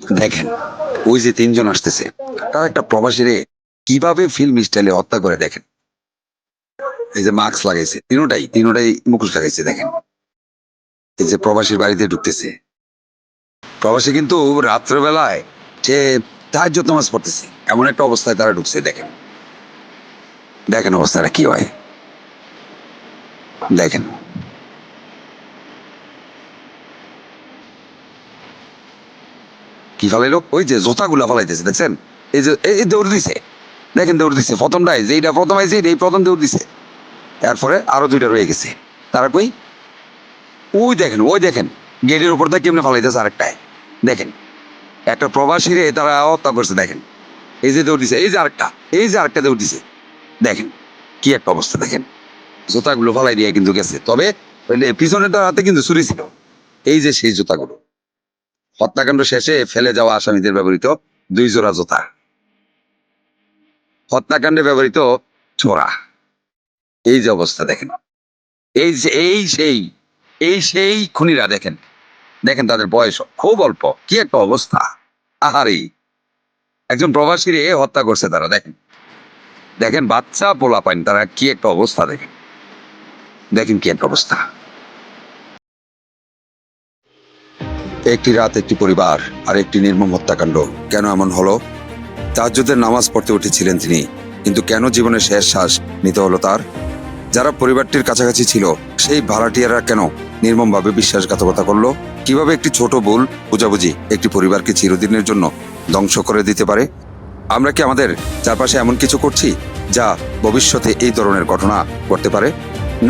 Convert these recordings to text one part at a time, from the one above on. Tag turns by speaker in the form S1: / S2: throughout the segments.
S1: দেখেন, ওই যে তিনজন আসতেছে তারা একটা প্রবাসীরে কীভাবে ফিল্ম স্টাইলে হত্যা করে দেখেন? এই যে মাস্ক লাগাইছে, তিনোটাই তিনোটাই মুখোশ লাগাইছে, দেখেন। এই যে প্রবাসীর বাড়িতে ঢুকতেছে। প্রবাসী কিন্তু রাত্রেবেলায় যে তাহাজ্য নামাজ পড়তেছে। এমন একটা অবস্থায় তারা ঢুকছে, দেখেন। দেখেন অবস্থাটা কি হয়। দেখেন। কি ফালাইলো ওই যে জোতাগুলা ফালাইতেছে, দেখছেন? এই যে, এই দৌড় দিছে। দেখেন দৌড় দিছে। প্রথমটাই যেইটা প্রথম আইছে, এই প্রথম দৌড় দিছে। তারপরে আরও দুইটা রয়ে গেছে। তারা কই? ওই দেখেন ওই দেখেন, গেটের উপর থেকে কেমনে ফালাইতেছে আরেকটায়। দেখেন, একটা প্রবাসী রে তারা হত্যা করছে, দেখেন। এই যে দৌড় দিছে, এই যে আরেকটা, এই যে আরেকটা দৌড় দিছে। দেখেন, কি একটা অবস্থা, দেখেন। জুতাগুলো ফালাই দিয়ে কিন্তু গেছে। তবে, ওই যে হাতে কিন্তু চুরি ছিল। এই যে সেই জুতাগুলো। হত্যাকাণ্ড শেষে ফেলে যাওয়া আসামিদের ব্যবহৃত দুই জোড়া জোতা। হত্যাকাণ্ডে ব্যবহৃত ছোড়া। এই যে অবস্থা দেখেন। এই যে, এই সেই এই সেই খুনিরা দেখেন। দেখেন তাদের বয়স খুব অল্প। কি একটা অবস্থা। আহারি। একজন প্রবাসীরে হত্যা করছে তারা, দেখেন। দেখেন বাচ্চা পোলা পাইন তারা কি একটা অবস্থা দেখেন। দেখেন কি একটা অবস্থা। একটি রাত, একটি পরিবার আর একটি নির্মম হত্যাকাণ্ড। কেন এমন হলো? তাজ্জুদের নামাজ পড়তে উঠেছিলেন তিনি, কিন্তু কেন জীবনের শেষ শ্বাস নিতে হলো তার? যারা পরিবারটির কাছাকাছি ছিল, সেই ভাড়াটিয়ারা কেন নির্মমভাবে বিশ্বাসঘাতকতা করল? কীভাবে একটি ছোট ভুল, বুঝাবুঝি একটি পরিবারকে চিরদিনের জন্য ধ্বংস করে দিতে পারে? আমরা কি আমাদের চারপাশে এমন কিছু করছি, যা ভবিষ্যতে এই ধরনের ঘটনা করতে পারে?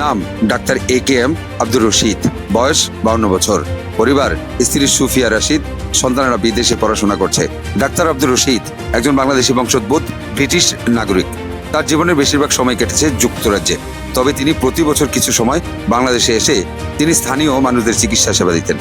S1: নাম doctor A K M Abdur Rashid, বয়স বাউন্ন বছর। পরিবার, স্ত্রী সুফিয়া রাশিদ, সন্তানেরা বিদেশে পড়াশোনা করছে। ডাক্তার আব্দুর রশিদ, একজন বাংলাদেশি বংশোদ্ভূত, ব্রিটিশ নাগরিক। তার জীবনের বেশিরভাগ সময় কেটেছে যুক্তরাজ্যে। তবে তিনি প্রতি বছর কিছু সময় বাংলাদেশে এসে তিনি স্থানীয় মানুষদের চিকিৎসা সেবা দিতেন।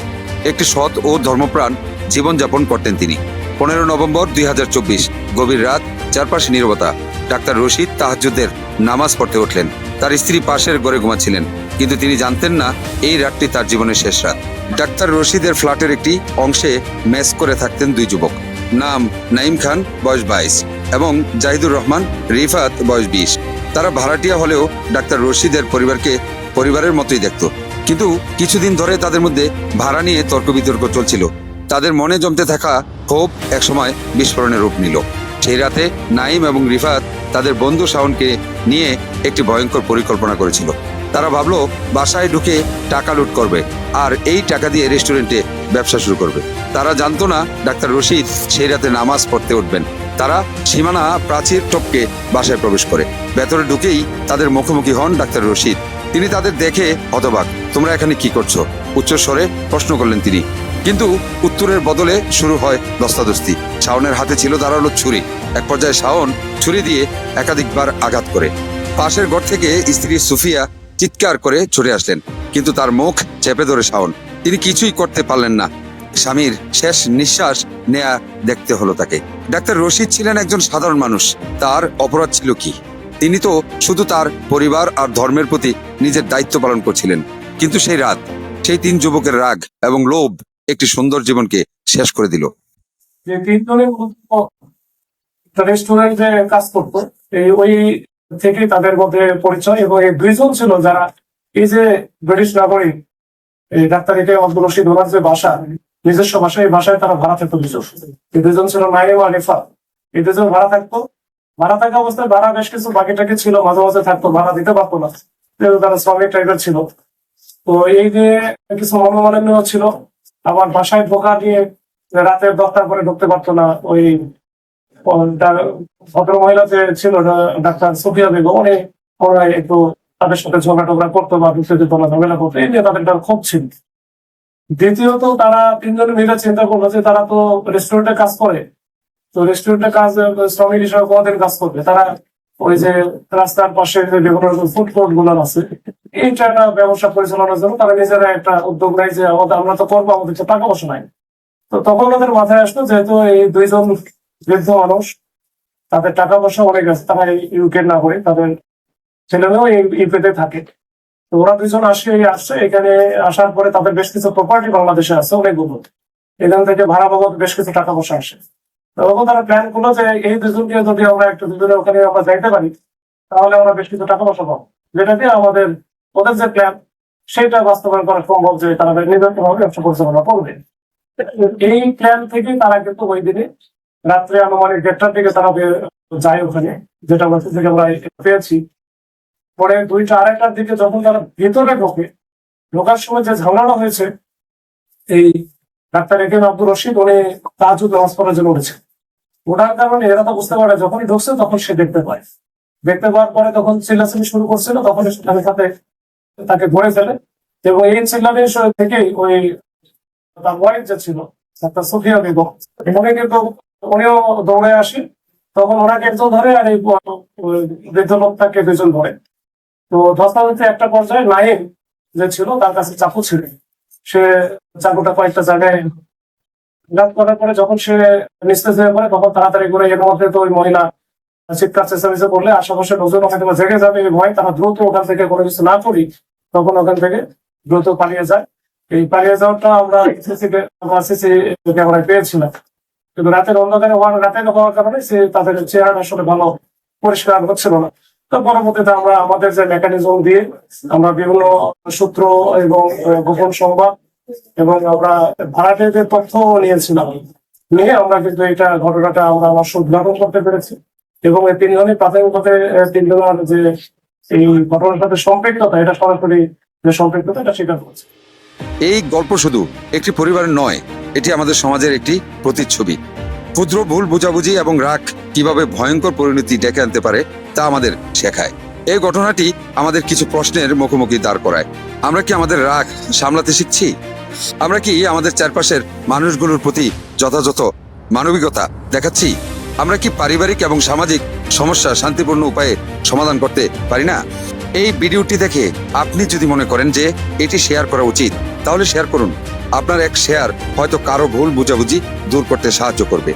S1: একটি সৎ ও ধর্মপ্রাণ জীবনযাপন করতেন তিনি। পনেরো নভেম্বর দুই হাজার চব্বিশ, গভীর রাত, চারপাশে নীরবতা। ডাক্তার রশিদ তাহাজুদের নামাজ পড়তে উঠলেন। তার স্ত্রী পাশের ঘরে ঘুমাচ্ছিলেন, কিন্তু তিনি জানতেন না, এই রাতটি তার জীবনের শেষ রাত। ডাক্তার রশিদের ফ্ল্যাটের একটি অংশে মেস করে থাকতেন দুই যুবক। নাম নাইম খান, বয়স বাইশ, এবং জাহিদুর রহমান, রিফাত, বয়স বিশ। তারা ভাড়াটিয়া হলেও ডাক্তার রশিদের পরিবারকে পরিবারের মতোই দেখত। কিন্তু কিছুদিন ধরে তাদের মধ্যে ভাড়া নিয়ে তর্ক বিতর্ক চলছিল। তাদের মনে জমতে থাকা ক্ষোভ একসময় বিস্ফোরণের রূপ নিল। সেই রাতে নাইম এবং রিফাত তাদের বন্ধু শাওনকে নিয়ে একটি ভয়ঙ্কর পরিকল্পনা করেছিল। তারা ভাবলো বাসায় ঢুকে টাকা লুট করবে আর এই টাকা দিয়ে রেস্টুরেন্টে ব্যবসা শুরু করবে। তারা জানতো না ডাক্তার রশিদ সেই রাতে নামাজ পড়তে উঠবেন। তারা সীমানা প্রাচীর টপকে বাসায় প্রবেশ করে। ভেতরে ঢুকেই তাদের মুখোমুখি হন ডাক্তার রশিদ। তিনি তাদের দেখে হতবাক, তোমরা এখানে কি করছ? উচ্চস্বরে প্রশ্ন করলেন তিনি। কিন্তু উত্তরের বদলে শুরু হয় দস্তাদস্তি। শাওনের হাতে ছিল ধারালো ছুরি। এক পর্যায়ে শাওন ছুরি দিয়ে একাধিকবার আঘাত করে। পাশের ঘর থেকে স্ত্রী সুফিয়া চিৎকার করে ছুটে আসলেন, কিন্তু তার মুখ চেপে ধরে শাওন। তিনি কিছুই করতে পারলেন না। স্বামীর শেষ নিঃশ্বাস নেয়া দেখতে হলো তাকে। ডাক্তার রশিদ ছিলেন একজন সাধারণ মানুষ। তার অপরাধ ছিল কি? তিনি তো শুধু তার পরিবার আর ধর্মের প্রতি নিজের দায়িত্ব পালন করছিলেন। কিন্তু সেই রাত, সেই তিন যুবকের রাগ এবং লোভ একটি সুন্দর জীবনকে শেষ করে দিল।
S2: তিনজনের রেস্টুরেন্টে কাজ করতো ওই থেকে তাদের মধ্যে পরিচয় এবং এই দুইজন ছিল যারা এই যে ব্রিটিশ নাগরিক, এই ডাক্তার একে আব্দুল রশিদ ওনার যে বাসা, নিজস্ব বাসা, এই বাসায় তারা ভাড়া থাকতো দুজন এই দুজন ছিল নাইম আর রেফা এই দুজন ভাড়া থাকতো। ভাড়া থাকা অবস্থায় ভাড়া বেশ কিছু বাকি টাকি ছিল, মাঝে মাঝে থাকতো, ভাড়া দিতে পারতো না। যেহেতু তারা শ্রমিক টাইপের ছিল। তো এই যে কিছু মনোমালিন্য ছিল, আবার বাসায় ঢোকা নিয়ে রাতের দশটার পরে ঢুকতে পারতো না ওই যে ছিল ডাক্তার সুফিয়া বেগম। উনি একটু তাদের সাথে ঝগড়া টগড়া করতো বা করতো। এই নিয়ে তাদের ছিল দ্বিতীয়ত তারা তিনজনে মিলে চিন্তা করল যে তারা তো রেস্টুরেন্টে কাজ করে। তো রেস্টুরেন্টে কাজ শ্রমিক হিসাবে কাজ করবে? তারা ওই যে রাস্তার পাশে যে বিভিন্ন ফুড কোর্টগুলো আছে, এইটা একটা ব্যবসা পরিচালনার জন্য তারা নিজেরা একটা উদ্যোগ নেয় যে আমরা তো করব, আমাদের টাকা পয়সা নাই। তো তখন ওদের মাথায় আসলো যেহেতু এই দুইজন বৃদ্ধ মানুষ, তাদের টাকা পয়সা অনেক আছে, তারা ইউকে না করে তাদের এই ইউকেতে থাকে। তো ওরা দুজন আসে আসছে এখানে আসার পরে তাদের বেশ কিছু প্রপার্টি বাংলাদেশে আছে, অনেকগুলো। এখান থেকে ভাড়া বাবদ বেশ কিছু টাকা পয়সা আসে। তখন তারা প্ল্যান করল যে এই দুজনকে যদি আমরা একটু দুজনে ওখানে আমরা যাইতে পারি, তাহলে আমরা বেশ কিছু টাকা পয়সা পাবো। যেটা দিয়ে আমাদের, ওদের যে প্ল্যান সেটা বাস্তবায়ন করা সম্ভব যে তারা নির্ধারিতভাবে ব্যবসা পরিচালনা করবে। এই প্ল্যান থেকে তারা কিন্তু ওই দিনে রাত্রে আনুমানিক দেড়টার দিকে তারা যায় ওখানে, যেটা আমরা থেকে আমরা পেয়েছি। পরে দুইটা আড়াইটার দিকে যখন তারা ভেতরে ঢোকে, ঢোকার সময় যে ঝামেলাটা হয়েছে, এই ডাক্তার একে আব্দুর রশিদ, উনি তাজুদ পড়ার জন্য উঠেছে। ওঠার কারণে এরা তো বুঝতে পারে, যখনই ঢুকছে তখন সে দেখতে পায়। দেখতে পাওয়ার পরে তখন চিল্লাচিল্লি শুরু করছিল, তখন আমি সাথে তাকে ধরে ফেলে। এবং এই চিল্লানির স- থেকেই ওই তার ওয়াইফ যে ছিল, ডাক্তার সুফিয়া বেগম, উনি কিন্তু উনিও দৌড়ে আসে। তখন ওনাকে একজন ধরে আর এই বৃদ্ধ লোকটাকে দুজন ধরে। তো ধস্তাধস্তি একটা পর্যায়ে নাইম যে ছিল, তার কাছে চাকু ছিল সে চাকুটা কয়েকটা জায়গায় আঘাত করার পরে যখন সে নিস্তেজ হয়ে পড়ে, তখন তাড়াতাড়ি করে এর মধ্যে তো ওই মহিলা চিৎকার চেঁচামেচি করলে আশেপাশে লোকজন হয়তো বা জেগে যাবে এই ভয়। তারা দ্রুত ওখান থেকে কোনো কিছু না করি, তখন ওখান থেকে দ্রুত পালিয়ে যায়। এই পালিয়ে যাওয়াটা আমরা আমরা সিসি ক্যামেরায় পেয়েছিলাম। কিন্তু রাতের অন্ধকারে হওয়ার রাতে হওয়ার কারণে সে তাদের চেহারা আসলে ভালো পরিষ্কার হচ্ছিল না। তো পরবর্তীতে আমরা আমাদের যে মেকানিজম দিয়ে আমরা বিভিন্ন সূত্র এবং গোপন সংবাদ এবং আমরা ভাড়াটিয়াদের তথ্য নিয়েছিলাম, নিয়ে আমরা কিন্তু এটা ঘটনাটা আমরা আমার উদ্ঘাটন করতে পেরেছি। এবং এই তিনজনই প্রাথমিকভাবে তিনজনের যে এই ঘটনার সাথে সম্পৃক্ততা, এটা সরাসরি যে সম্পৃক্ততা, এটা স্বীকার করেছে।
S1: এই গল্প শুধু একটি পরিবারের নয় এটি আমাদের সমাজের একটি প্রতিচ্ছবি। ক্ষুদ্র ভুল বোঝাবুঝি এবং রাগ কীভাবে ভয়ঙ্কর পরিণতি ডেকে আনতে পারে তা আমাদের শেখায়। এই ঘটনাটি আমাদের কিছু প্রশ্নের মুখোমুখি দাঁড় করায়। আমরা কি আমাদের রাগ সামলাতে শিখছি? আমরা কি আমাদের চারপাশের মানুষগুলোর প্রতি যথাযথ মানবিকতা দেখাচ্ছি? আমরা কি পারিবারিক এবং সামাজিক সমস্যা শান্তিপূর্ণ উপায়ে সমাধান করতে পারি না? এই ভিডিওটি দেখে আপনি যদি মনে করেন যে এটি শেয়ার করা উচিত, তাহলে শেয়ার করুন। আপনার এক শেয়ার হয়তো কারও ভুল বুঝাবুঝি দূর করতে সাহায্য করবে।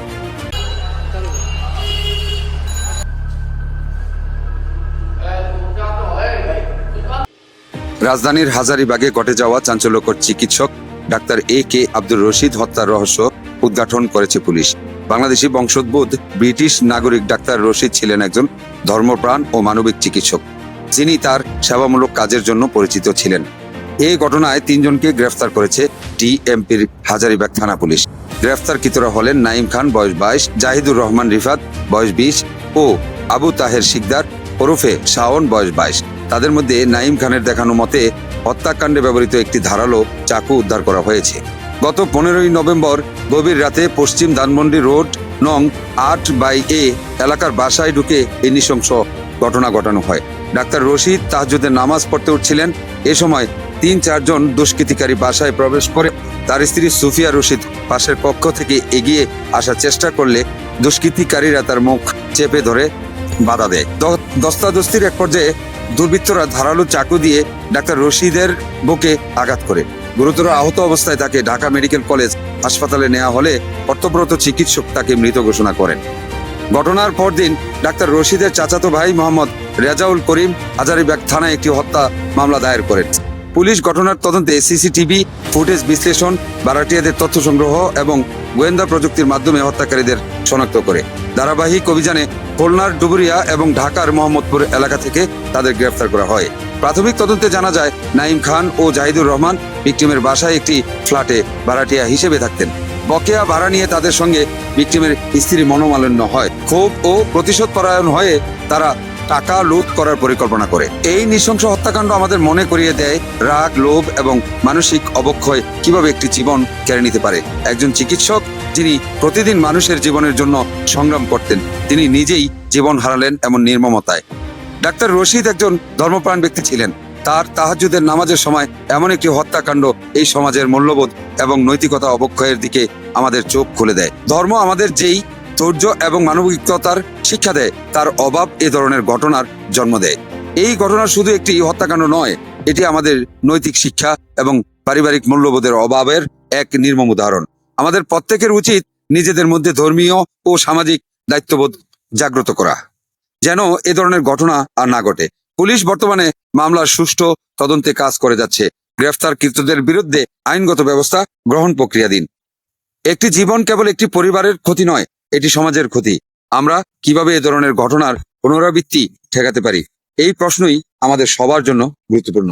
S1: রাজধানীর হাজারিবাগে ঘটে যাওয়া চাঞ্চল্যকর চিকিৎসক doctor A K Abdur Rashid হত্যার রহস্য উদ্ঘাটন করেছে পুলিশ। বাংলাদেশি বংশোদ্ভূত ব্রিটিশ নাগরিক ডাক্তার রশিদ ছিলেন একজন ধর্মপ্রাণ ও মানবিক চিকিৎসক। যিনি তার সেবামূলক কাজের জন্য পরিচিত ছিলেন। এই ঘটনায় তিনজনকে গ্রেফতার করেছে ডিএমপির হাজারিবাগ থানা পুলিশ। গ্রেফতারকৃতরা হলেন নাইম খান, বয়স বাইশ, জাহিদুর রহমান রিফাত, বয়স বিশ, ও আবু তাহের শিকদার, ওরফে শাওন, বয়স বাইশ। তাদের মধ্যে নাইম খানের দেখানো মতে, হত্যাকাণ্ডে ব্যবহৃত একটি ধারালো চাকু উদ্ধার করা হয়েছে। গত পনেরোই নভেম্বর গভীর রাতে পশ্চিম ধানমন্ডি রোড, নং আট বাই এ এলাকার বাসায় ঢুকে এই নৃশংস ঘটনা ঘটানো হয়। ডাক্তার রশিদ তাহাজুদের নামাজ পড়তে উঠছিলেন। এ সময় তিন চারজন দুষ্কৃতিকারী বাসায় প্রবেশ করে তার স্ত্রী সুফিয়া রশিদ পাশের পক্ষ থেকে এগিয়ে আসার চেষ্টা করলে দুষ্কৃতিকারীরা তার মুখ চেপে ধরে বাধা দেয়। দস্তাদস্তির এক পর্যায়ে দুর্বৃত্তরা ধারালো চাকু দিয়ে ডাক্তার রশিদের বুকে আঘাত করে। গুরুতর আহত অবস্থায় তাকে ঢাকা মেডিকেল কলেজ হাসপাতালে নেওয়া হলে কর্তব্যরত চিকিৎসক তাকে মৃত ঘোষণা করেন। ঘটনার পরদিন ডাক্তার রশিদের চাচাতো ভাই মোহাম্মদ রেজাউল করিম হাজারিবাগ থানায় একটি হত্যা মামলা দায়ের করেন। পুলিশ ঘটনার তদন্তে সিসিটিভি ফুটেজ বিশ্লেষণ, বারাটিয়াদের তথ্য সংগ্রহ এবং গোয়েন্দা প্রযুক্তির মাধ্যমে হত্যাকারীদের শনাক্ত করে। ধারাবাহিক অভিযানে খুলনার ডুবুরিয়া এবং ঢাকার মোহাম্মদপুর এলাকা থেকে তাদের গ্রেফতার করা হয়। প্রাথমিক তদন্তে জানা যায়, নাইম খান ও জাহিদুর রহমান ভিকটিমের বাসায় একটি ফ্ল্যাটে ভাড়াটিয়া হিসেবে থাকতেন। বকেয়া ভাড়া নিয়ে তাদের সঙ্গে ভিকটিমের স্ত্রী মনোমালিন্য হয়। ক্ষোভ ও প্রতিশোধ পরায়ণ হয়ে তারা টাকা লুট করার পরিকল্পনা করে। এই নৃশংস হত্যাকাণ্ড আমাদের মনে করিয়ে দেয় রাগ, লোভ এবং মানসিক অবক্ষয় কীভাবে একটি জীবন কেড়ে নিতে পারে। একজন চিকিৎসক যিনি প্রতিদিন মানুষের জীবনের জন্য সংগ্রাম করতেন, তিনি নিজেই জীবন হারালেন এমন নির্মমতায়। ডাক্তার রশিদ একজন ধর্মপ্রাণ ব্যক্তি ছিলেন। তার তাহাজুদের নামাজের সময় এমন একটি হত্যাকাণ্ড এই সমাজের মূল্যবোধ এবং নৈতিকতা অবক্ষয়ের দিকে আমাদের চোখ খুলে দেয়। ধর্ম আমাদের যেই ধৈর্য এবং মানবিকতার শিক্ষা দেয়। তার অভাব এ ধরনের ঘটনার জন্ম দেয়। এই ঘটনা শুধু একটি হত্যাকাণ্ড নয়, এটি আমাদের নৈতিক শিক্ষা এবং পারিবারিক মূল্যবোধের অভাবের এক নির্মম উদাহরণ। আমাদের প্রত্যেকের উচিত নিজেদের মধ্যে ধর্মীয় ও সামাজিক দায়িত্ববোধ জাগ্রত করা, যেন এ ধরনের ঘটনা আর না ঘটে। পুলিশ বর্তমানে মামলার সুষ্ঠু তদন্তে কাজ করে যাচ্ছে। গ্রেফতারকৃতদের বিরুদ্ধে আইনগত ব্যবস্থা গ্রহণ প্রক্রিয়াধীন। একটি জীবন কেবল একটি পরিবারের ক্ষতি নয় এটি সমাজের ক্ষতি। আমরা কীভাবে এ ধরনের ঘটনার পুনরাবৃত্তি ঠেকাতে পারি? এই প্রশ্নই আমাদের সবার জন্য গুরুত্বপূর্ণ।